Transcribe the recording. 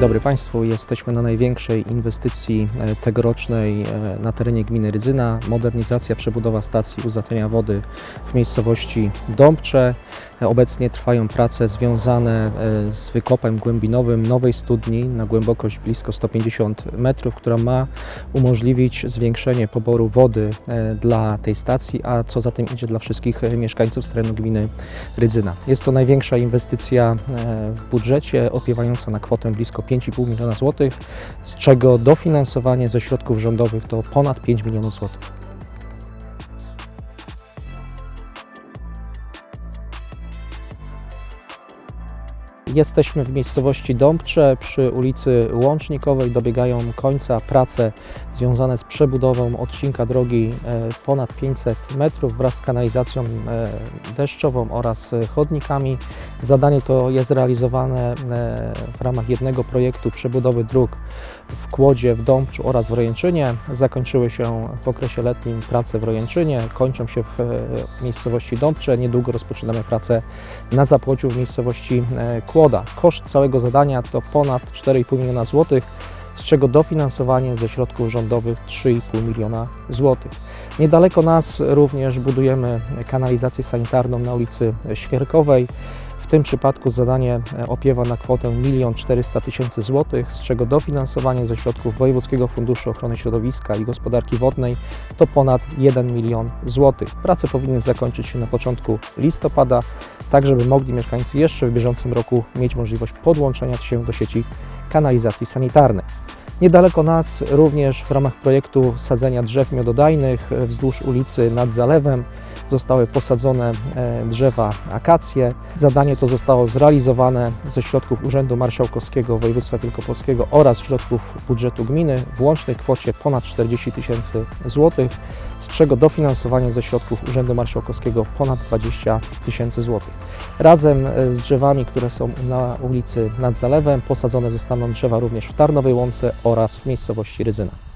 dobry Państwu. Jesteśmy na największej inwestycji e, tegorocznej e, na terenie gminy Rydzyna. Modernizacja, przebudowa stacji uzatlenia wody w miejscowości Dąbcze. Obecnie trwają prace związane e, z wykopem głębinowym nowej studni na głębokość blisko 150 metrów, która ma umożliwić zwiększenie poboru wody e, dla tej stacji, a co za tym idzie dla wszystkich mieszkańców z terenu gminy Rydzyna. Jest to największa inwestycja e, w budżecie, opiewająca na kwotę blisko 5,5 miliona złotych, z czego dofinansowanie ze środków rządowych to ponad 5 milionów złotych. Jesteśmy w miejscowości Dąbcze przy ulicy Łącznikowej. Dobiegają końca prace związane z przebudową odcinka drogi e, ponad 500 metrów wraz z kanalizacją e, deszczową oraz chodnikami. Zadanie to jest realizowane e, w ramach jednego projektu przebudowy dróg w Kłodzie, w Dąbczu oraz w Rojęczynie. Zakończyły się w okresie letnim prace w Rojęczynie, kończą się w miejscowości Dąbcze. Niedługo rozpoczynamy pracę na zapłociu w miejscowości e, Kłoda. Koszt całego zadania to ponad 4,5 miliona złotych, z czego dofinansowanie ze środków rządowych 3,5 miliona złotych. Niedaleko nas również budujemy kanalizację sanitarną na ulicy Świerkowej. W tym przypadku zadanie e, opiewa na kwotę 1 400 tysięcy złotych, z czego dofinansowanie ze środków Wojewódzkiego Funduszu Ochrony Środowiska i Gospodarki Wodnej to ponad 1 milion złotych. Prace powinny zakończyć się na początku listopada, tak żeby mogli mieszkańcy jeszcze w bieżącym roku mieć możliwość podłączenia się do sieci kanalizacji sanitarnej. Niedaleko nas również w ramach projektu sadzenia drzew miododajnych e, wzdłuż ulicy nad zalewem zostały posadzone e, drzewa akacje. Zadanie to zostało zrealizowane ze środków Urzędu Marszałkowskiego Województwa Wielkopolskiego oraz środków budżetu gminy w łącznej kwocie ponad 40 tysięcy złotych, z czego dofinansowanie ze środków Urzędu Marszałkowskiego ponad 20 tysięcy złotych. Razem e, z drzewami, które są na ulicy nad zalewem, posadzone zostaną drzewa również w Tarnowej Łące oraz w miejscowości Rydzyna.